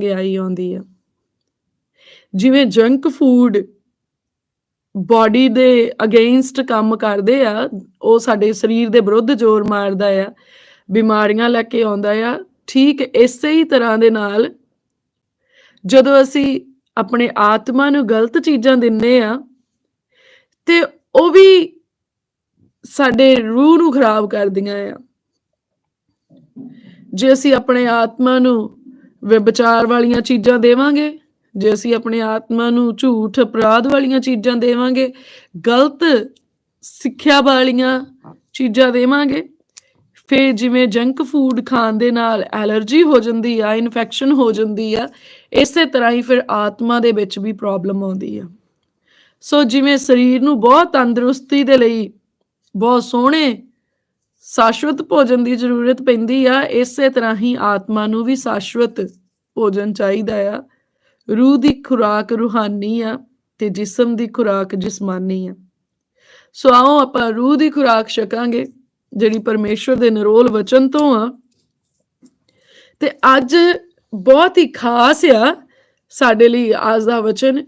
ਮਹਿੰਗਾਈ ਆਉਂਦੀ ਆ। ਜਿਵੇਂ ਜੰਕ ਫੂਡ ਬਾਡੀ ਦੇ ਅਗੇਂਸਟ ਕੰਮ ਕਰਦੇ ਆ, ਉਹ ਸਾਡੇ ਸਰੀਰ ਦੇ ਵਿਰੁੱਧ ਜ਼ੋਰ ਮਾਰਦਾ ਆ, ਬਿਮਾਰੀਆਂ ਲੈ ਕੇ ਆਉਂਦਾ ਆ। ਠੀਕ ਇਸੇ ਹੀ ਤਰ੍ਹਾਂ ਦੇ ਨਾਲ ਜਦੋਂ ਅਸੀਂ ਆਪਣੇ ਆਤਮਾ ਨੂੰ ਗਲਤ ਚੀਜ਼ਾਂ ਦਿੰਨੇ ਆ, ਤੇ ਉਹ ਵੀ ਸਾਡੇ ਰੂਹ ਨੂੰ ਖਰਾਬ ਕਰਦੀਆਂ ਆ। ਜੇ ਅਸੀਂ ਆਪਣੇ ਆਤਮਾ ਨੂੰ ਵਿਚਾਰ ਵਾਲੀਆਂ ਚੀਜ਼ਾਂ ਦੇਵਾਂਗੇ, ਜੇ ਅਸੀਂ ਆਪਣੇ ਆਤਮਾ ਨੂੰ ਝੂਠ ਅਪਰਾਧ ਵਾਲੀਆਂ ਚੀਜ਼ਾਂ ਦੇਵਾਂਗੇ, ਗਲਤ ਸਿੱਖਿਆ ਵਾਲੀਆਂ ਚੀਜ਼ਾਂ ਦੇਵਾਂਗੇ, ਫਿਰ ਜਿਵੇਂ ਜੰਕ ਫੂਡ ਖਾਣ ਦੇ ਨਾਲ ਐਲਰਜੀ ਹੋ ਜਾਂਦੀ ਆ, ਇਨਫੈਕਸ਼ਨ ਹੋ ਜਾਂਦੀ ਆ, ਇਸੇ ਤਰ੍ਹਾਂ ਹੀ ਫਿਰ ਆਤਮਾ ਦੇ ਵਿੱਚ ਵੀ ਪ੍ਰੋਬਲਮ ਆਉਂਦੀ ਆ। ਸੋ ਜਿਵੇਂ ਸਰੀਰ ਨੂੰ ਬਹੁਤ ਤੰਦਰੁਸਤੀ ਦੇ ਲਈ ਬਹੁਤ ਸੋਹਣੇ ਸ਼ਾਸ਼ਵਤ ਭੋਜਨ ਦੀ ਜ਼ਰੂਰਤ ਪੈਂਦੀ ਆ, ਇਸੇ ਤਰ੍ਹਾਂ ਹੀ ਆਤਮਾ ਨੂੰ ਵੀ ਸ਼ਾਸ਼ਵਤ ਭੋਜਨ ਚਾਹੀਦਾ ਆ। ਰੂਹ ਦੀ ਖੁਰਾਕ ਰੂਹਾਨੀ ਆ ਤੇ ਜਿਸਮ ਦੀ ਖੁਰਾਕ ਜਿਸਮਾਨੀ ਆ। ਸੋ ਆਓ ਆਪਾਂ ਰੂਹ ਦੀ ਖੁਰਾਕ ਛਕਾਂਗੇ, ਜਿਹੜੀ ਪਰਮੇਸ਼ਵਰ ਦੇ ਨਿਰੋਲ ਵਚਨ ਤੋਂ ਆ। ਤੇ ਅੱਜ ਬਹੁਤ ਹੀ ਖਾਸ ਆ ਸਾਡੇ ਲਈ ਅੱਜ ਦਾ ਵਚਨ।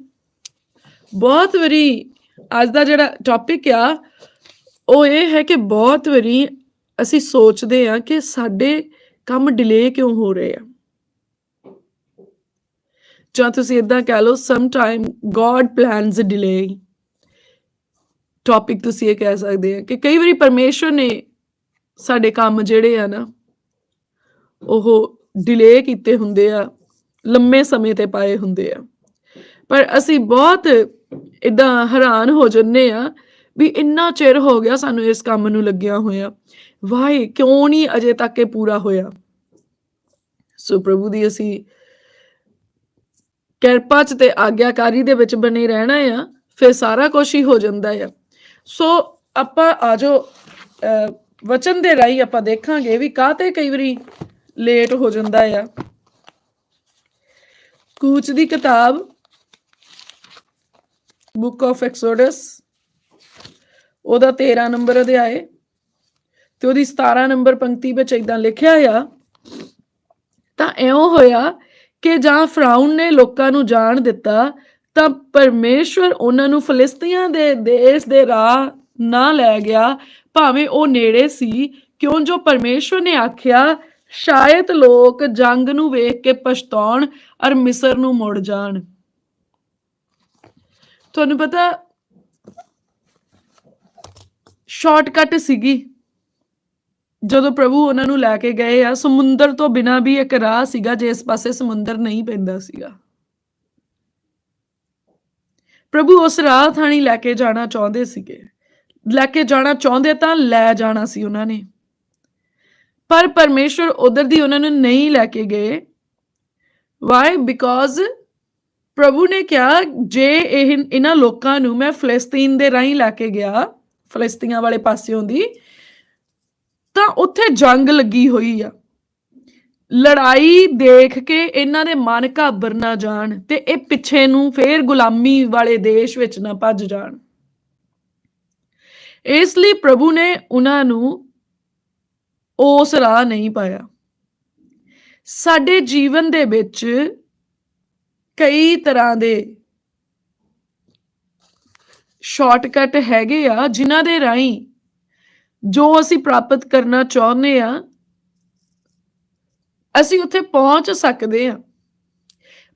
ਬਹੁਤ ਵਾਰੀ ਅੱਜ ਦਾ ਜਿਹੜਾ ਟੌਪਿਕ ਆ, ਉਹ ਇਹ ਹੈ ਕਿ ਬਹੁਤ ਵਾਰੀ ਅਸੀਂ ਸੋਚਦੇ ਆ ਕਿ ਸਾਡੇ ਕੰਮ ਡਿਲੇ ਕਿਉਂ ਹੋ ਰਹੇ ਆ। ਜਾਂ ਤੁਸੀਂ ਇਦਾਂ ਕਹਿ ਲਓ some time God plans a delay topic ਤੁਸੀਂ ਇਹ ਕਹਿ ਸਕਦੇ ਆ ਕਿ ਕਈ ਵਾਰੀ ਪਰਮੇਸ਼ਵਰ ਨੇ ਸਾਡੇ ਕੰਮ ਜਿਹੜੇ ਆ ਨਾ, ਉਹ ਡਿਲੇ ਕੀਤੇ ਹੁੰਦੇ ਆ, ਲੰਮੇ ਸਮੇਂ ਤੇ ਪਾਏ ਹੁੰਦੇ ਆ। ਪਰ ਅਸੀਂ ਬਹੁਤ ਇਦਾਂ ਹੈਰਾਨ ਹੋ ਜੰਨੇ ਆ ਵੀ ਇੰਨਾ ਚਿਰ ਹੋ ਗਿਆ ਸਾਨੂੰ ਇਸ ਕੰਮ ਨੂੰ ਲੱਗਿਆ ਹੋਇਆ। ਵਾਏ ਕਿਉਂ ਨਹੀਂ ਅਜੇ ਤੱਕ ਇਹ ਪੂਰਾ ਹੋਇਆ? ਸੋ ਪ੍ਰਭੂ ਦੀ ਅਸੀਂ ਕਿਰਪਾ ਚ ਤੇ ਆਗਿਆਕਾਰੀ ਦੇ ਵਿੱਚ ਬਣੇ ਰਹਿਣਾ ਆ ਫਿਰ ਸਾਰਾ ਕੁਝ ਹੀ ਹੋ ਜਾਂਦਾ ਆ। ਸੋ ਆਪਾਂ ਆਜੋ ਅਹ, ਵਚਨ ਦੇ ਰਾਹੀਂ ਆਪਾਂ ਦੇਖਾਂਗੇ ਵੀ ਕਾਹਤੇ ਕਈ ਵਾਰੀ ਲੇਟ ਹੋ ਜਾਂਦਾ ਆ। ਕੂਚ ਦੀ ਕਿਤਾਬ ਬੁੱਕ ਆਫ ਐਕਸੋਡਸ ਉਹਦਾ 13 ਨੰਬਰ ਅਧਿਆਏ ਤੇ ਉਹਦੀ 17 ਨੰਬਰ ਪੰਕਤੀ ਵਿੱਚ ਇਦਾਂ ਲਿਖਿਆ ਆ, ਤਾਂ ਐਉਂ ਹੋਇਆ ਕਿ ਜਾਂ ਫਰਾਉਨ ਨੇ ਲੋਕਾਂ ਨੂੰ ਜਾਣ ਦਿੱਤਾ, ਤਾਂ ਪਰਮੇਸ਼ਵਰ ਉਹਨਾਂ ਨੂੰ ਫਲਿਸਤੀਆਂ ਦੇ ਦੇਸ਼ ਦੇ ਰਾਹ ਨਾ ਲੈ ਗਿਆ, ਭਾਵੇਂ ਉਹ ਨੇੜੇ ਸੀ, ਕਿਉਂ ਜੋ ਪਰਮੇਸ਼ਵਰ ਨੇ ਆਖਿਆ, ਸ਼ਾਇਦ ਲੋਕ ਜੰਗ ਨੂੰ ਵੇਖ ਕੇ ਪਛਤਾਉਣ ਅਰ ਮਿਸਰ ਨੂੰ ਮੁੜ ਜਾਣ। ਤੁਹਾਨੂੰ ਪਤਾ ਸ਼ਾਰਟਕਟ ਸੀਗੀ। ਜਦੋਂ ਪ੍ਰਭੂ ਉਹਨਾਂ ਨੂੰ ਲੈ ਕੇ ਗਏ ਆ, ਸਮੁੰਦਰ ਤੋਂ ਬਿਨਾ ਵੀ ਇੱਕ ਰਾਹ ਸੀਗਾ, ਜੇ ਇਸ ਪਾਸੇ ਸਮੁੰਦਰ ਨਹੀਂ ਪੈਂਦਾ ਸੀਗਾ। ਪ੍ਰਭੂ ਉਸ ਰਾਹ ਥਾਣੀ ਲੈ ਕੇ ਜਾਣਾ ਚਾਹੁੰਦੇ ਸੀਗੇ। ਲੈ ਕੇ ਜਾਣਾ ਚਾਹੁੰਦੇ ਤਾਂ ਲੈ ਜਾਣਾ ਸੀ ਉਹਨਾਂ ਨੇ। ਪਰ ਪਰਮੇਸ਼ਵਰ ਉਧਰ ਦੀ ਉਹਨਾਂ ਨੂੰ ਨਹੀਂ ਲੈ ਕੇ ਗਏ। ਵਾਈ ਬਿਕੋਜ਼ ਪ੍ਰਭੂ ਨੇ ਕਿਹਾ, ਜੇ ਇਹ ਇਹਨਾਂ ਲੋਕਾਂ ਨੂੰ ਮੈਂ ਫਲਸਤੀਨ ਦੇ ਰਾਹੀਂ ਲੈ ਕੇ ਗਿਆ ਫਲਸਤੀਨਾਂ ਵਾਲੇ ਪਾਸਿਓਂ ਦੀ, ਤਾਂ ਉੱਥੇ ਜੰਗ ਲੱਗੀ ਹੋਈ ਆ। ਲੜਾਈ ਦੇਖ ਕੇ ਇਹਨਾਂ ਦੇ ਮਨ ਘਾਬਰ ਨਾ ਜਾਣ ਤੇ ਇਹ ਪਿੱਛੇ ਨੂੰ ਫੇਰ ਗੁਲਾਮੀ ਵਾਲੇ ਦੇਸ਼ ਵਿੱਚ ਨਾ ਭੱਜ ਜਾਣ। ਇਸ ਲਈ ਪ੍ਰਭੂ ਨੇ ਉਹਨਾਂ ਨੂੰ ਉਸ ਰਾਹ ਨਹੀਂ ਪਾਇਆ। ਸਾਡੇ ਜੀਵਨ ਦੇ ਵਿੱਚ ਕਈ ਤਰ੍ਹਾਂ ਦੇ ਸ਼ਾਰਟਕਟ ਹੈਗੇ ਆ ਜਿਨ੍ਹਾਂ ਦੇ ਰਾਹੀਂ ਜੋ ਅਸੀਂ ਪ੍ਰਾਪਤ ਕਰਨਾ ਚਾਹੁੰਦੇ ਆ, ਅਸੀਂ ਉੱਥੇ ਪਹੁੰਚ ਸਕਦੇ ਆ।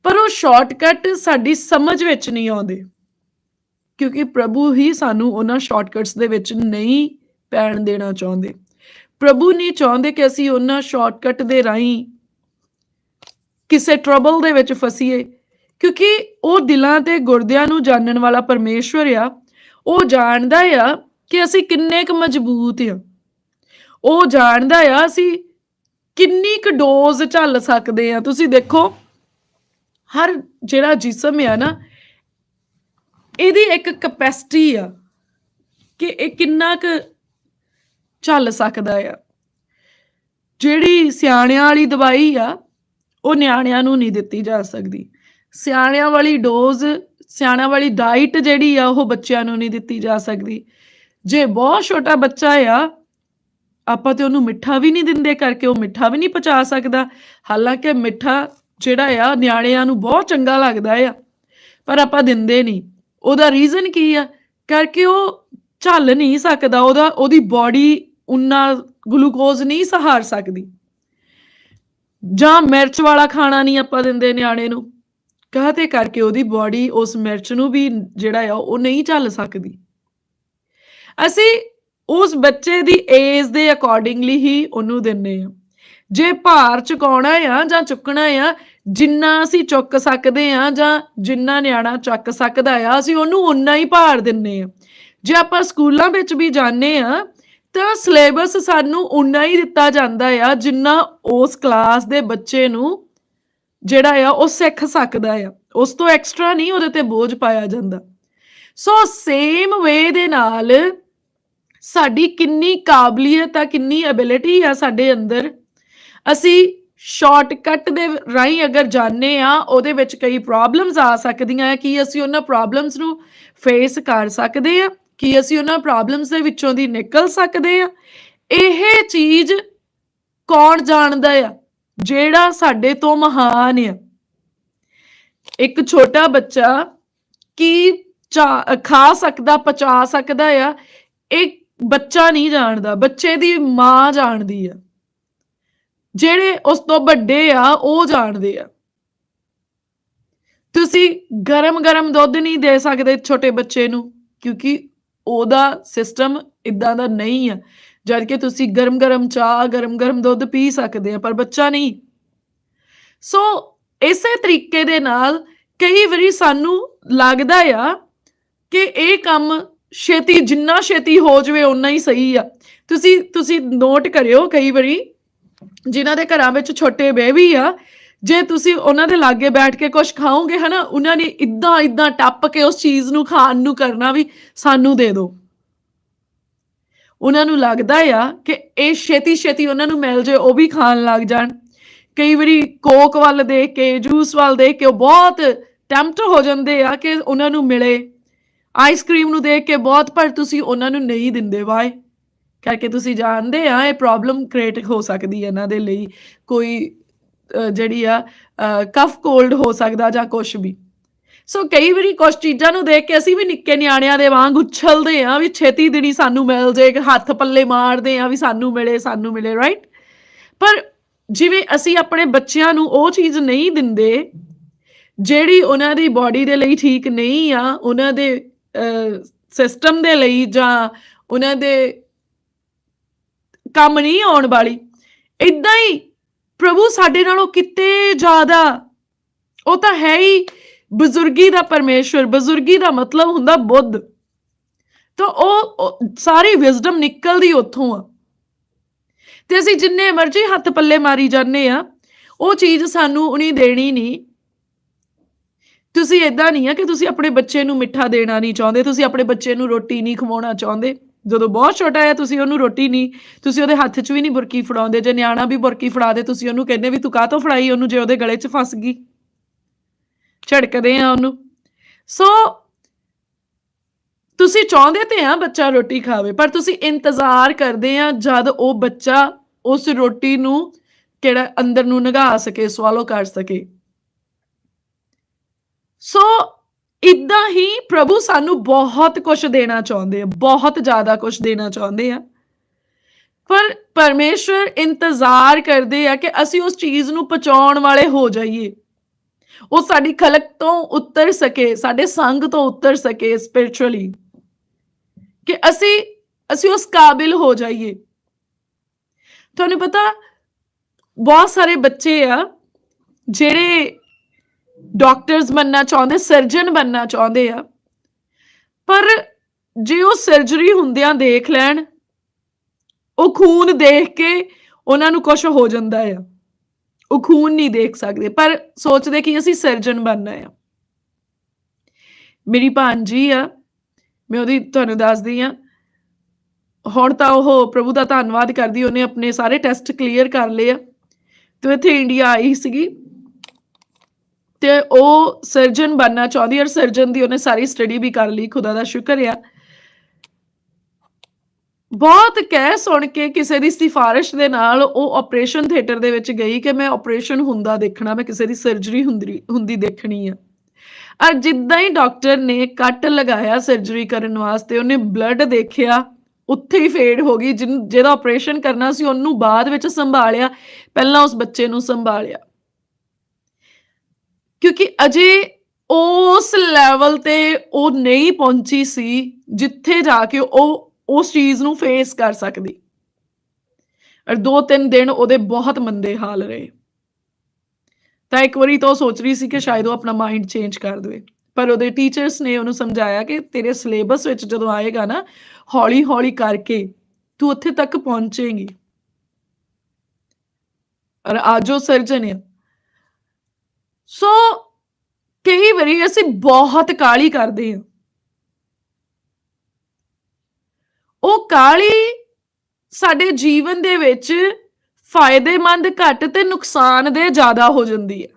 ਪਰ ਉਹ ਸ਼ਾਰਟਕਟ ਸਾਡੀ ਸਮਝ ਵਿੱਚ ਨਹੀਂ ਆਉਂਦੇ, ਕਿਉਂਕਿ ਪ੍ਰਭੂ ਹੀ ਸਾਨੂੰ ਉਹਨਾਂ ਸ਼ਾਰਟਕਟਸ ਦੇ ਵਿੱਚ ਨਹੀਂ ਪੈਣ ਦੇਣਾ ਚਾਹੁੰਦੇ। ਪ੍ਰਭੂ ਨਹੀਂ ਚਾਹੁੰਦੇ ਕਿ ਅਸੀਂ ਉਹਨਾਂ ਸ਼ਾਰਟਕਟ ਦੇ ਰਾਹੀਂ ਕਿਸੇ ਟਰਬਲ ਦੇ ਵਿੱਚ ਫਸੀਏ, ਕਿਉਂਕਿ ਉਹ ਦਿਲਾਂ ਤੇ ਗੁਰਦਿਆਂ ਨੂੰ ਜਾਣਨ ਵਾਲਾ ਪਰਮੇਸ਼ਵਰ ਆ। ਉਹ ਜਾਣਦਾ ਆ ਕਿ ਅਸੀਂ ਕਿੰਨੇ ਕੁ ਮਜ਼ਬੂਤ ਆ। ਉਹ ਜਾਣਦਾ ਆ ਅਸੀਂ ਕਿੰਨੀ ਕੁ ਡੋਜ਼ ਝੱਲ ਸਕਦੇ ਆ। ਤੁਸੀਂ ਦੇਖੋ, ਹਰ ਜਿਹੜਾ ਜਿਸਮ ਆ ਨਾ, ਇਹਦੀ ਇੱਕ ਕਪੈਸਿਟੀ ਆ ਕਿ ਇਹ ਕਿੰਨਾ ਕੁ ਝੱਲ ਸਕਦਾ ਆ। ਜਿਹੜੀ ਸਿਆਣਿਆਂ ਵਾਲੀ ਦਵਾਈ ਆ, ਉਹ ਨਿਆਣਿਆਂ ਨੂੰ ਨਹੀਂ ਦਿੱਤੀ ਜਾ ਸਕਦੀ। ਸਿਆਣਿਆਂ ਵਾਲੀ ਡੋਜ਼ ਸਿਆਣਿਆਂ ਵਾਲੀ ਡਾਈਟ ਜਿਹੜੀ ਆ ਉਹ ਬੱਚਿਆਂ ਨੂੰ ਨਹੀਂ ਦਿੱਤੀ ਜਾ ਸਕਦੀ। ਜੇ ਬਹੁਤ ਛੋਟਾ ਬੱਚਾ ਆ, ਆਪਾਂ ਤੇ ਉਹਨੂੰ ਮਿੱਠਾ ਵੀ ਨਹੀਂ ਦਿੰਦੇ ਕਰਕੇ ਉਹ ਮਿੱਠਾ ਵੀ ਨਹੀਂ ਪਚਾ ਸਕਦਾ। ਹਾਲਾਂਕਿ ਮਿੱਠਾ ਜਿਹੜਾ ਆ, ਨਿਆਣਿਆਂ ਨੂੰ ਬਹੁਤ ਚੰਗਾ ਲੱਗਦਾ ਆ, ਪਰ ਆਪਾਂ ਦਿੰਦੇ ਨਹੀਂ। ਉਹਦਾ ਰੀਜ਼ਨ ਕੀ ਆ? ਕਰਕੇ ਉਹ ਝੱਲ ਨਹੀਂ ਸਕਦਾ, ਉਹਦਾ, ਉਹਦੀ ਬਾਡੀ ਉਨਾ ਗਲੂਕੋਜ਼ ਨਹੀਂ ਸਹਾਰ ਸਕਦੀ। ਜਾਂ ਮਿਰਚ ਵਾਲਾ ਖਾਣਾ ਨਹੀਂ ਆਪਾਂ ਦਿੰਦੇ ਨਿਆਣੇ ਨੂੰ। ਕਾਹਤੇ ਕਰਕੇ ਉਹਦੀ ਬਾਡੀ ਉਸ ਮਿਰਚ ਨੂੰ ਵੀ ਜਿਹੜਾ ਆ ਉਹ ਨਹੀਂ ਝੱਲ ਸਕਦੀ। ਅਸੀਂ ਉਸ ਬੱਚੇ ਦੀ ਏਜ ਦੇ ਅਕੋਰਡਿੰਗਲੀ ਹੀ ਉਹਨੂੰ ਦਿੰਨੇ ਆ। ਜੇ ਭਾਰ ਚੁਕਾਉਣਾ ਆ ਜਾਂ ਚੁੱਕਣਾ ਆ, ਜਿੰਨਾ ਅਸੀਂ ਚੁੱਕ ਸਕਦੇ ਆ ਜਾਂ ਜਿੰਨਾ ਨਿਆਣਾ ਚੱਕ ਸਕਦਾ ਆ, ਅਸੀਂ ਉਹਨੂੰ ਉਨਾ ਹੀ ਭਾਰ ਦਿੰਨੇ ਆ। ਜੇ ਆਪਾਂ ਸਕੂਲਾਂ ਵਿੱਚ ਵੀ ਜਾਂਦੇ ਆ, ਤਾਂ ਸਿਲੇਬਸ ਸਾਨੂੰ ਉਨਾ ਹੀ ਦਿੱਤਾ ਜਾਂਦਾ ਆ, ਜਿੰਨਾ ਉਸ ਕਲਾਸ ਦੇ ਬੱਚੇ ਨੂੰ ਜਿਹੜਾ ਆ, ਉਹ ਸਿੱਖ ਸਕਦਾ ਆ। ਉਸ ਤੋਂ ਐਕਸਟਰਾ ਨਹੀਂ ਉਹਦੇ ਤੇ ਬੋਝ ਪਾਇਆ ਜਾਂਦਾ। ਸੋ ਸੇਮ ਵੇ ਦੇ ਨਾਲ ਸਾਡੀ ਕਿੰਨੀ ਕਾਬਲੀਅਤ ਆ, ਕਿੰਨੀ ਐਬਿਲਿਟੀ ਆ ਸਾਡੇ ਅੰਦਰ, ਅਸੀਂ ਸ਼ਾਰਟਕਟ ਦੇ ਰਾਹੀਂ ਅਗਰ ਜਾਣੇ ਆ, ਉਹਦੇ ਵਿੱਚ ਕਈ ਪ੍ਰੋਬਲਮਸ ਆ ਸਕਦੀਆਂ ਆ, ਕੀ ਅਸੀਂ ਉਹਨਾਂ ਪ੍ਰੋਬਲਮਸ ਨੂੰ ਫੇਸ ਕਰ ਸਕਦੇ ਆ, ਕੀ ਅਸੀਂ ਉਹਨਾਂ ਪ੍ਰੋਬਲਮਸ ਦੇ ਵਿੱਚੋਂ ਦੀ ਨਿਕਲ ਸਕਦੇ ਆ। ਇਹ ਚੀਜ਼ ਕੌਣ ਜਾਣਦਾ ਆ? ਜਿਹੜਾ ਸਾਡੇ ਤੋਂ ਮਹਾਨ ਆ। ਇੱਕ ਛੋਟਾ ਬੱਚਾ ਕੀ ਖਾ ਸਕਦਾ, ਪਚਾ ਸਕਦਾ ਆ ਇੱਕ ਬੱਚਾ ਨਹੀਂ ਜਾਣਦਾ। ਬੱਚੇ ਦੀ ਮਾਂ ਜਾਣਦੀ ਆ। ਜਿਹੜੇ ਉਸ ਤੋਂ ਵੱਡੇ ਆ, ਉਹ ਜਾਣਦੇ ਆ। ਤੁਸੀਂ ਗਰਮ-ਗਰਮ ਦੁੱਧ ਨਹੀਂ ਦੇ ਸਕਦੇ ਛੋਟੇ ਬੱਚੇ ਨੂੰ, ਕਿਉਂਕਿ ਉਹਦਾ ਸਿਸਟਮ ਇਦਾਂ ਦਾ ਨਹੀਂ ਆ। ਜਦ ਕਿ ਤੁਸੀਂ ਗਰਮ-ਗਰਮ ਚਾਹ ਗਰਮ-ਗਰਮ ਦੁੱਧ ਪੀ ਸਕਦੇ ਆ, ਪਰ ਬੱਚਾ ਨਹੀਂ। ਸੋ ਇਸੇ ਤਰੀਕੇ ਦੇ ਨਾਲ ਕਈ ਵਾਰੀ ਸਾਨੂੰ ਲੱਗਦਾ ਆ ਕਿ ਇਹ ਕੰਮ ਛੇਤੀ, ਜਿੰਨਾ ਛੇਤੀ ਹੋ ਜਾਵੇ ਉਨਾ ਹੀ ਸਹੀ ਆ। ਤੁਸੀਂ ਤੁਸੀਂ ਨੋਟ ਕਰਿਓ ਕਈ ਵਾਰੀ, ਜਿਨ੍ਹਾਂ ਦੇ ਘਰਾਂ ਵਿੱਚ ਛੋਟੇ ਬੇਬੀ ਆ, ਜੇ ਤੁਸੀਂ ਉਹਨਾਂ ਦੇ ਲਾਗੇ ਬੈਠ ਕੇ ਕੁਝ ਖਾਓਗੇ, ਹਨਾ, ਉਹਨਾਂ ਨੇ ਇਦਾਂ ਇਦਾਂ ਟੱਪ ਕੇ ਉਸ ਚੀਜ਼ ਨੂੰ ਖਾਣ ਨੂੰ ਕਰਨਾ ਵੀ ਸਾਨੂੰ ਦੇ ਦਿਓ। ਉਹਨਾਂ ਨੂੰ ਲੱਗਦਾ ਆ ਕਿ ਇਹ ਛੇਤੀ ਛੇਤੀ ਉਹਨਾਂ ਨੂੰ ਮਿਲ ਜੇ, ਉਹ ਵੀ ਖਾਣ ਲੱਗ ਜਾਣ। ਕਈ ਵਾਰੀ ਕੋਕ ਵੱਲ ਦੇਖ ਕੇ, ਜੂਸ ਵੱਲ ਦੇਖ ਕੇ ਉਹ ਬਹੁਤ ਟੈਂਪਟ ਹੋ ਜਾਂਦੇ ਆ ਕਿ ਉਹਨਾਂ ਨੂੰ ਮਿਲੇ। ਆਈਸਕ੍ਰੀਮ ਨੂੰ ਦੇਖ ਕੇ ਬਹੁਤ, ਪਰ ਤੁਸੀਂ ਉਹਨਾਂ ਨੂੰ ਨਹੀਂ ਦਿੰਦੇ, ਵਾਏ। ਕਰਕੇ ਤੁਸੀਂ ਜਾਣਦੇ ਆ, ਇਹ ਪ੍ਰੋਬਲਮ ਕ੍ਰੀਏਟ ਹੋ ਸਕਦੀ ਹੈ ਇਹਨਾਂ ਦੇ ਲਈ। ਕੋਈ ਜਿਹੜੀ ਆ ਕਫ ਕੋਲਡ ਹੋ ਸਕਦਾ ਜਾਂ ਕੁਝ ਵੀ। ਸੋ ਕਈ ਵਾਰੀ ਕੁਝ ਚੀਜ਼ਾਂ ਨੂੰ ਦੇਖ ਕੇ ਅਸੀਂ ਵੀ ਨਿੱਕੇ ਨਿਆਣਿਆਂ ਦੇ ਵਾਂਗ ਉਛਲਦੇ ਆ ਵੀ ਛੇਤੀ ਦਿਨੀ ਸਾਨੂੰ ਮਿਲ ਜੇ ਹੱਥ ਪੱਲੇ ਮਾਰਦੇ ਆ ਵੀ ਸਾਨੂੰ ਮਿਲੇ ਸਾਨੂੰ ਮਿਲੇ ਰਾਈਟ ਪਰ ਜਿਵੇਂ ਅਸੀਂ ਆਪਣੇ ਬੱਚਿਆਂ ਨੂੰ ਉਹ ਚੀਜ਼ ਨਹੀਂ ਦਿੰਦੇ, ਜਿਹੜੀ ਉਹਨਾਂ ਦੀ ਬਾਡੀ ਦੇ ਲਈ ਠੀਕ ਨਹੀਂ ਆ, ਉਹਨਾਂ ਦੇ ਸਿਸਟਮ ਦੇ ਲਈ ਜਾਂ ਉਹਨਾਂ ਦੇ ਕੰਮ ਨਹੀਂ ਆਉਣ ਵਾਲੀ ਇਦਾਂ ਹੀ ਪ੍ਰਭੂ ਸਾਡੇ ਨਾਲੋਂ ਕਿਤੇ ਜ਼ਿਆਦਾ, ਉਹ ਤਾਂ ਹੈ ਹੀ ਬਜ਼ੁਰਗੀ ਦਾ ਪਰਮੇਸ਼ਵਰ ਬਜ਼ੁਰਗੀ ਦਾ ਮਤਲਬ ਹੁੰਦਾ ਬੁੱਧ। ਤਾਂ ਉਹ ਸਾਰੀ ਵਿਜ਼ਡਮ ਨਿਕਲਦੀ ਉੱਥੋਂ ਆ। ਤੇ ਅਸੀਂ ਜਿੰਨੇ ਮਰਜ਼ੀ ਹੱਥ ਪੱਲੇ ਮਾਰੀ ਜਾਂਦੇ ਆ, ਉਹ ਚੀਜ਼ ਸਾਨੂੰ ਉਨੀ ਦੇਣੀ ਨਹੀਂ। ਤੁਸੀਂ ਇਦਾਂ ਨਹੀਂ ਆ ਕਿ ਤੁਸੀਂ ਆਪਣੇ ਬੱਚੇ ਨੂੰ ਮਿੱਠਾ ਦੇਣਾ ਨਹੀਂ ਚਾਹੁੰਦੇ, ਤੁਸੀਂ ਆਪਣੇ ਬੱਚੇ ਨੂੰ ਰੋਟੀ ਨਹੀਂ ਖਵਾਉਣਾ ਚਾਹੁੰਦੇ। ਜਦੋਂ ਬਹੁਤ ਛੋਟਾ ਹੈ, ਤੁਸੀਂ ਉਹਨੂੰ ਰੋਟੀ ਨਹੀਂ, ਤੁਸੀਂ ਉਹਦੇ ਹੱਥ 'ਚ ਵੀ ਨਹੀਂ ਬੁਰਕੀ ਫੜਾਉਂਦੇ। ਜੇ ਨਿਆਣਾ ਵੀ ਬੁਰਕੀ ਫੜਾ ਦੇ, ਤੁਸੀਂ ਉਹਨੂੰ ਕਹਿੰਦੇ ਵੀ ਤੂੰ ਕਾਹ ਤੋਂ ਫੜਾਈ, ਉਹਨੂੰ ਜੇ ਉਹਦੇ ਗਲੇ 'ਚ ਫਸ ਗਈ। ਝੜਕਦੇ ਆ ਉਹਨੂੰ। ਸੋ ਤੁਸੀਂ ਚਾਹੁੰਦੇ ਤੇ ਆ ਬੱਚਾ ਰੋਟੀ ਖਾਵੇ, ਪਰ ਤੁਸੀਂ ਇੰਤਜ਼ਾਰ ਕਰਦੇ ਆ ਜਦ ਉਹ ਬੱਚਾ ਉਸ ਰੋਟੀ ਨੂੰ ਕਿਹੜਾ ਅੰਦਰ ਨੂੰ ਨਗਾ ਸਕੇ ਸਵਾਲੋ ਕਰ ਸਕੇ। ਸੋ ਇਦਾਂ ਹੀ ਪ੍ਰਭੂ ਸਾਨੂੰ ਬਹੁਤ ਕੁਝ ਦੇਣਾ ਚਾਹੁੰਦੇ ਆ, ਬਹੁਤ ਜ਼ਿਆਦਾ ਕੁਝ ਦੇਣਾ ਚਾਹੁੰਦੇ ਆ। ਪਰ ਪਰਮੇਸ਼ਰ ਇੰਤਜ਼ਾਰ ਕਰਦੇ ਆ ਕਿ ਅਸੀਂ ਉਸ ਚੀਜ਼ ਨੂੰ ਪਹੁੰਚਾਉਣ ਵਾਲੇ ਹੋ ਜਾਈਏ। ਉਹ ਸਾਡੀ ਖਲਕ ਤੋਂ ਉੱਤਰ ਸਕੇ, ਸਾਡੇ ਸੰਗ ਤੋਂ ਉੱਤਰ ਸਕੇ ਸਪਿਰਚੁਅਲੀ ਕਿ ਅਸੀਂ ਅਸੀਂ ਉਸ ਕਾਬਿਲ ਹੋ ਜਾਈਏ। ਤੁਹਾਨੂੰ ਪਤਾ, ਬਹੁਤ ਸਾਰੇ ਬੱਚੇ ਆ ਜਿਹੜੇ ਡਾਕਟਰਸ ਬੰਨਣਾ ਚਾਹੁੰਦੇ ਸਰਜਨ ਬੰਨਣਾ ਚਾਹੁੰਦੇ ਆ, ਪਰ ਜੇ ਉਹ ਸਰਜਰੀ ਹੁੰਦਿਆਂ ਦੇਖ ਲੈਣ, ਉਹ ਖੂਨ ਦੇਖ ਕੇ ਉਹਨਾਂ ਨੂੰ ਕੁਝ ਹੋ ਜਾਂਦਾ ਆ। ਉਹ ਖੂਨ ਨਹੀਂ ਦੇਖ ਸਕਦੇ, ਪਰ ਸੋਚਦੇ ਕਿ ਅਸੀਂ ਸਰਜਨ ਬਣਨਾ ਆ। ਮੇਰੀ ਭਾਂਜੀ ਆ, ਮੈਂ ਉਹਦੀ ਤੁਹਾਨੂੰ ਦੱਸਦੀ ਆ, ਹੁਣ ਤਾਂ ਉਹ ਪ੍ਰਭੂ ਦਾ ਧੰਨਵਾਦ ਕਰਦੀ, ਉਹਨੇ ਆਪਣੇ ਸਾਰੇ ਟੈਸਟ ਕਲੀਅਰ ਕਰ ਲਏ ਆ। ਤੇ ਇੱਥੇ ਇੰਡੀਆ ਆਈ ਸੀਗੀ, ਤੇ ਉਹ ਸਰਜਨ ਬਣਨਾ ਚਾਹੁੰਦੀ, ਔਰ ਸਰਜਨ ਦੀ ਉਹਨੇ ਸਾਰੀ ਸਟੱਡੀ ਵੀ ਕਰ ਲਈ, ਖੁਦਾ ਦਾ ਸ਼ੁਕਰ ਆ। ਬਹੁਤ ਕਹਿ ਸੁਣ ਕੇ ਕਿਸੇ ਦੀ ਸਿਫਾਰਿਸ਼ ਦੇ ਨਾਲ ਉਹ ਆਪਰੇਸ਼ਨ ਥੀਏਟਰ ਦੇ ਵਿੱਚ ਗਈ ਕਿ ਮੈਂ ਆਪਰੇਸ਼ਨ ਹੁੰਦਾ ਦੇਖਣਾ, ਮੈਂ ਕਿਸੇ ਦੀ ਸਰਜਰੀ ਹੁੰਦੀ ਹੁੰਦੀ ਦੇਖਣੀ ਆ। ਔਰ ਜਿੱਦਾਂ ਹੀ ਡਾਕਟਰ ਨੇ ਕੱਟ ਲਗਾਇਆ ਸਰਜਰੀ ਕਰਨ ਵਾਸਤੇ, ਉਹਨੇ ਬਲੱਡ ਦੇਖਿਆ, ਉੱਥੇ ਹੀ ਫੇਡ ਹੋ ਗਈ ਜਿਹਨ- ਜਿਹਦਾ ਆਪਰੇਸ਼ਨ ਕਰਨਾ ਸੀ, ਉਹਨੂੰ ਬਾਅਦ ਵਿੱਚ ਸੰਭਾਲਿਆ, ਪਹਿਲਾਂ ਉਸ ਬੱਚੇ ਨੂੰ ਸੰਭਾਲਿਆ। ਕਿਉਂਕਿ ਅਜੇ ਉਸ ਲੈਵਲ ਤੇ ਉਹ ਨਹੀਂ ਪਹੁੰਚੀ ਸੀ, ਜਿੱਥੇ ਜਾ ਕੇ ਉਹ ਉਸ ਚੀਜ਼ ਨੂੰ ਫੇਸ ਕਰ ਸਕਦੀ। ਔਰ ਦੋ ਤਿੰਨ ਦਿਨ ਉਹਦੇ ਬਹੁਤ ਮੰਦੇ ਹਾਲ ਰਹੇ। ਤਾਂ ਇੱਕ ਵਾਰੀ ਤਾਂ ਉਹ ਸੋਚ ਰਹੀ ਸੀ ਕਿ ਸ਼ਾਇਦ ਉਹ ਆਪਣਾ ਮਾਈਂਡ ਚੇਂਜ ਕਰ ਦੇਵੇ। ਪਰ ਉਹਦੇ ਟੀਚਰਸ ਨੇ ਉਹਨੂੰ ਸਮਝਾਇਆ ਕਿ ਤੇਰੇ ਸਿਲੇਬਸ ਵਿੱਚ ਜਦੋਂ ਆਏਗਾ ਨਾ ਹੌਲੀ ਹੌਲੀ ਕਰਕੇ ਤੂੰ ਉੱਥੇ ਤੱਕ ਪਹੁੰਚੇਂਗੀ। ਔਰ ਅੱਜ ਉਹ ਸਰਜਨ ਹੈ ਸੋ ਕਈ ਵਾਰੀ ਅਸੀਂ ਬਹੁਤ ਕਾਲੀ ਕਰਦੇ ਹਾਂ ਉਹ ਕਾਲੀ ਸਾਡੇ ਜੀਵਨ ਦੇ ਵਿੱਚ ਫਾਇਦੇਮੰਦ ਘੱਟ ਤੇ ਨੁਕਸਾਨ ਦੇ ਜ਼ਿਆਦਾ ਹੋ ਜਾਂਦੀ ਹੈ।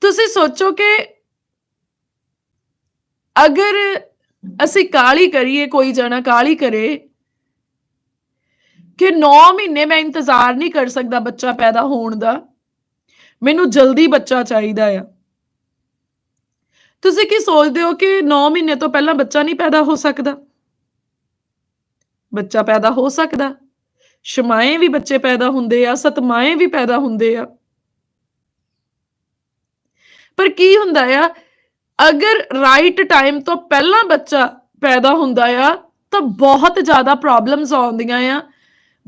ਤੁਸੀਂ ਸੋਚੋ ਕਿ ਅਗਰ ਅਸੀਂ ਕਾਲੀ ਕਰੀਏ, ਕੋਈ ਜਣਾ ਕਾਲੀ ਕਰੇ, ਕਿ 9 ਮਹੀਨੇ ਮੈਂ ਇੰਤਜ਼ਾਰ ਨਹੀਂ ਕਰ ਸਕਦਾ ਬੱਚਾ ਪੈਦਾ ਹੋਣ ਦਾ। ਮੈਨੂੰ ਜਲਦੀ ਬੱਚਾ ਚਾਹੀਦਾ ਆ। ਤੁਸੀਂ ਕੀ ਸੋਚਦੇ ਹੋ ਕਿ 9 ਮਹੀਨੇ ਤੋਂ ਪਹਿਲਾਂ ਬੱਚਾ ਨਹੀਂ ਪੈਦਾ ਹੋ ਸਕਦਾ? ਬੱਚਾ ਪੈਦਾ ਹੋ ਸਕਦਾ। ਸ਼ਮਾਏ ਵੀ ਬੱਚੇ ਪੈਦਾ ਹੁੰਦੇ ਆ ਸਤਮਾਏ ਵੀ ਪੈਦਾ ਹੁੰਦੇ ਆ। ਪਰ ਕੀ ਹੁੰਦਾ ਆ? ਅਗਰ ਰਾਈਟ ਟਾਈਮ ਤੋਂ ਪਹਿਲਾਂ ਬੱਚਾ ਪੈਦਾ ਹੁੰਦਾ ਆ, ਤਾਂ ਬਹੁਤ ਜ਼ਿਆਦਾ ਪ੍ਰੋਬਲਮਸ ਆਉਂਦੀਆਂ ਆ।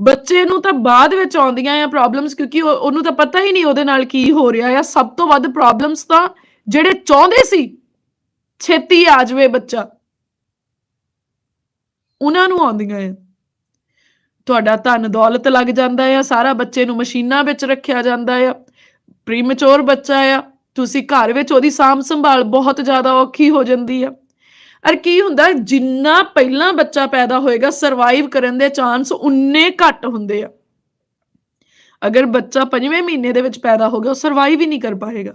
ਬੱਚੇ ਨੂੰ ਤਾਂ ਬਾਅਦ ਵਿੱਚ ਆਉਂਦੀਆਂ ਆ ਪ੍ਰੋਬਲਮਸ ਕਿਉਂਕਿ ਉਹਨੂੰ ਤਾਂ ਪਤਾ ਹੀ ਨਹੀਂ ਉਹਦੇ ਨਾਲ ਕੀ ਹੋ ਰਿਹਾ ਆ। ਸਭ ਤੋਂ ਵੱਧ ਪ੍ਰੋਬਲਮਸ ਤਾਂ ਜਿਹੜੇ ਚਾਹੁੰਦੇ ਸੀ ਛੇਤੀ ਆ ਜਾਵੇ ਬੱਚਾ। ਉਹਨਾਂ ਨੂੰ ਆਉਂਦੀਆਂ ਆ। ਤੁਹਾਡਾ ਧਨ ਦੌਲਤ ਲੱਗ ਜਾਂਦਾ ਆ, ਸਾਰਾ ਬੱਚੇ ਨੂੰ ਮਸ਼ੀਨਾਂ ਵਿੱਚ ਰੱਖਿਆ ਜਾਂਦਾ ਆ। ਪ੍ਰੀਮੈਚੁਰ ਬੱਚਾ ਆ, ਤੁਸੀਂ ਘਰ ਵਿੱਚ ਉਹਦੀ ਸਾਂਭ ਸੰਭਾਲ ਬਹੁਤ ਜ਼ਿਆਦਾ ਔਖੀ ਹੋ ਜਾਂਦੀ ਆ। ਅਰ ਕੀ ਹੁੰਦਾ, ਜਿੰਨਾ ਪਹਿਲਾਂ ਬੱਚਾ ਪੈਦਾ ਹੋਏਗਾ ਸਰਵਾਈਵ ਕਰਨ ਦੇ ਚਾਂਸ ਉਨੇ ਘੱਟ ਹੁੰਦੇ ਆ। ਅਗਰ ਬੱਚਾ ਪੰਜਵੇਂ ਮਹੀਨੇ ਦੇ ਵਿੱਚ ਪੈਦਾ ਹੋ ਗਿਆ, ਉਹ ਸਰਵਾਈਵ ਹੀ ਨਹੀਂ ਕਰ ਪਾਏਗਾ।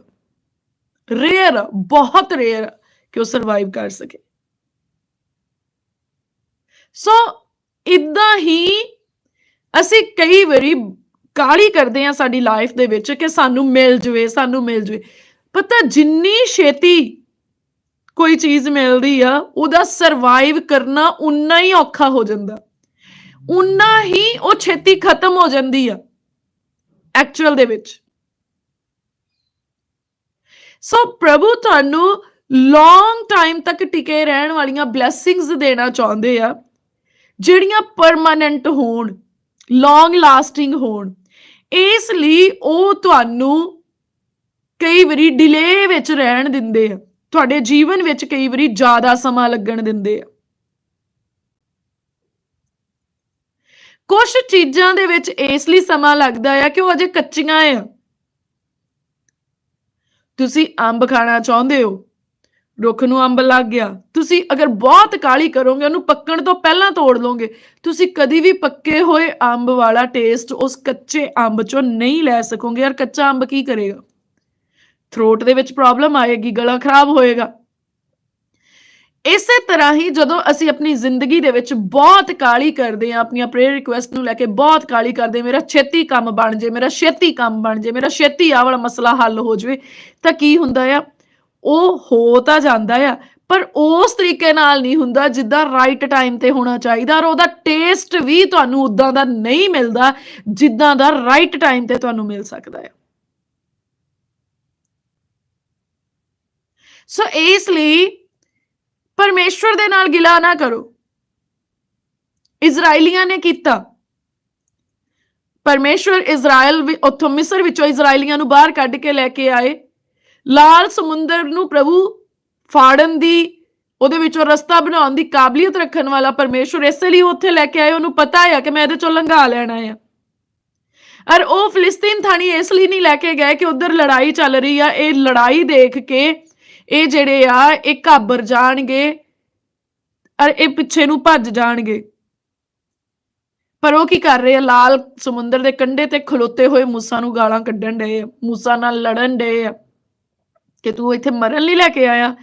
ਰੇਅਰ ਬਹੁਤ ਰੇਅਰ ਕਿ ਉਹ ਸਰਵਾਈਵ ਕਰ ਸਕੇ। ਸੋ ਇਦਾਂ ਹੀ ਅਸੀਂ ਕਈ ਵਾਰੀ ਕਾਲੀ ਕਰਦੇ ਆ ਸਾਡੀ ਲਾਈਫ ਦੇ ਵਿੱਚ ਕਿ ਸਾਨੂੰ ਮਿਲ ਜਵੇ, ਸਾਨੂੰ ਮਿਲ ਜਵੇ। ਪਤਾ ਜਿੰਨੀ ਛੇਤੀ ਕੋਈ ਚੀਜ਼ ਮਿਲਦੀ ਆ, ਉਹਦਾ ਸਰਵਾਈਵ ਕਰਨਾ ਉਨਾ ਹੀ ਔਖਾ ਹੋ ਜਾਂਦਾ। ਉਨਾ ਹੀ ਉਹ ਛੇਤੀ ਖਤਮ ਹੋ ਜਾਂਦੀ ਆ ਐਕਚੁਅਲ ਦੇ ਵਿੱਚ। ਸੋ ਪ੍ਰਭੂ ਤੁਹਾਨੂੰ ਲੌਂਗ ਟਾਈਮ ਤੱਕ ਟਿਕੇ ਰਹਿਣ ਵਾਲੀਆਂ ਬਲੇਸਿੰਗਸ ਦੇਣਾ ਚਾਹੁੰਦੇ ਆ, ਜਿਹੜੀਆਂ ਪਰਮਾਨੈਂਟ ਹੋਣ ਲੌਂਗ ਲਾਸਟਿੰਗ ਹੋਣ। ਇਸ ਲਈ ਉਹ ਤੁਹਾਨੂੰ ਕਈ ਵਾਰੀ ਡਿਲੇ ਵਿੱਚ ਰਹਿਣ ਦਿੰਦੇ ਆ। ਤੁਹਾਡੇ ਜੀਵਨ ਵਿੱਚ ਕਈ ਵਾਰੀ ਜ਼ਿਆਦਾ ਸਮਾਂ ਲੱਗਣ ਦਿੰਦੇ ਆ। ਕੁਝ ਚੀਜ਼ਾਂ ਦੇ ਵਿੱਚ ਇਸ ਲਈ ਸਮਾਂ ਲੱਗਦਾ ਆ ਕਿ ਉਹ ਅਜੇ ਕੱਚੀਆਂ ਆ। ਤੁਸੀਂ ਅੰਬ ਖਾਣਾ ਚਾਹੁੰਦੇ ਹੋ। ਰੁੱਖ ਨੂੰ ਅੰਬ ਲੱਗ ਗਿਆ। ਤੁਸੀਂ ਅਗਰ ਬਹੁਤ ਕਾਲੀ ਕਰੋਗੇ, ਉਹਨੂੰ ਪੱਕਣ ਤੋਂ ਪਹਿਲਾਂ ਤੋੜ ਲਓਗੇ। ਤੁਸੀਂ ਕਦੀ ਵੀ ਪੱਕੇ ਹੋਏ ਅੰਬ ਵਾਲਾ ਟੇਸਟ ਉਸ ਕੱਚੇ ਅੰਬ ਚੋਂ ਨਹੀਂ ਲੈ ਸਕੋਗੇ। ਯਾਰ ਕੱਚਾ ਅੰਬ ਕੀ ਕਰੇਗਾ? ਥਰੋਟ ਦੇ ਵਿੱਚ ਪ੍ਰੋਬਲਮ ਆਏਗੀ, ਗਲਾ ਖਰਾਬ ਹੋਏਗਾ। ਇਸੇ ਤਰ੍ਹਾਂ ਹੀ ਜਦੋਂ ਅਸੀਂ ਆਪਣੀ ਜ਼ਿੰਦਗੀ ਦੇ ਵਿੱਚ ਬਹੁਤ ਕਾਲੀ ਕਰਦੇ ਆ ਆਪਣੀਆਂ ਪ੍ਰੇਅਰ ਰਿਕੁਐਸਟ ਨੂੰ ਲੈ ਕੇ ਬਹੁਤ ਕਾਲੀ ਕਰਦੇ ਮੇਰਾ ਛੇਤੀ ਕੰਮ ਬਣ ਜੇ, ਮੇਰਾ ਛੇਤੀ ਕੰਮ ਬਣ ਜੇ, ਮੇਰਾ ਛੇਤੀ ਆਹ ਵਾਲਾ ਮਸਲਾ ਹੱਲ ਹੋ ਜਵੇ, ਤਾਂ ਕੀ ਹੁੰਦਾ ਆ? ਉਹ ਹੋ ਤਾਂ ਜਾਂਦਾ ਆ, ਪਰ ਉਸ ਤਰੀਕੇ ਨਾਲ ਨਹੀਂ ਹੁੰਦਾ ਜਿੱਦਾਂ ਰਾਈਟ ਟਾਈਮ ਤੇ ਹੋਣਾ ਚਾਹੀਦਾ ਔਰ ਉਹਦਾ ਟੇਸਟ ਵੀ ਤੁਹਾਨੂੰ ਉਦਾਂ ਦਾ ਨਹੀਂ ਮਿਲਦਾ ਜਿੱਦਾਂ ਦਾ ਰਾਈਟ ਟਾਈਮ ਤੇ ਤੁਹਾਨੂੰ ਮਿਲ ਸਕਦਾ ਹੈ ਸੋ ਇਸ ਲਈ ਪਰਮੇਸ਼ਵਰ ਦੇ ਨਾਲ ਗਿਲਾ ਨਾ ਕਰੋ। ਇਜ਼ਰਾਈਲੀਆਂ ਨੇ ਕੀਤਾ। ਪਰਮੇਸ਼ਵਰ ਇਜ਼ਰਾਈਲ ਵੀ- ਉੱਥੋਂ ਮਿਸਰ ਵਿੱਚੋਂ ਇਜ਼ਰਾਈਲੀਆਂ ਨੂੰ ਬਾਹਰ ਕੱਢ ਕੇ ਲੈ ਕੇ ਆਏ। ਲਾਲ ਸਮੁੰਦਰ ਨੂੰ ਪ੍ਰਭੂ ਫਾੜਨ ਦੀ, ਉਹਦੇ ਵਿੱਚੋਂ ਰਸਤਾ ਬਣਾਉਣ ਦੀ ਕਾਬਲੀਅਤ ਰੱਖਣ ਵਾਲਾ ਪਰਮੇਸ਼ਵਰ ਇਸੇ ਲਈ ਉੱਥੇ ਲੈ ਕੇ ਆਏ, ਉਹਨੂੰ ਪਤਾ ਹੈ ਕਿ ਮੈਂ ਇਹਦੇ ਚੋਂ ਲੰਘਾ ਲੈਣਾ ਹੈ ਔਰ ਉਹ ਫਿਲਿਸਤੀਨ ਥਾਣੀ ਇਸ ਲਈ ਨਹੀਂ ਲੈ ਕੇ ਗਏ ਕਿ ਉਧਰ ਲੜਾਈ ਚੱਲ ਰਹੀ ਆ, ਇਹ ਲੜਾਈ ਦੇਖ ਕੇ ਇਹ ਜਿਹੜੇ ਆ, ਇਹ ਘਾਬਰ ਜਾਣਗੇ, ਔਰ ਇਹ ਪਿੱਛੇ ਨੂੰ ਭੱਜ ਜਾਣਗੇ। ਪਰ ਉਹ ਕੀ ਕਰ ਰਹੇ ਆ, ਲਾਲ ਸਮੁੰਦਰ ਦੇ ਕੰਢੇ ਤੇ ਖਲੋਤੇ ਹੋਏ ਮੂਸਾ ਨੂੰ ਗਾਲਾਂ ਕੱਢਣ ਡਏ ਆ, ਮੂਸਾ ਨਾਲ ਲੜਨ ਡਏ ਆ। ਕਿ ਤੂੰ ਇੱਥੇ ਮਰਨ ਲਈ ਲੈ ਕੇ ਆਇਆ।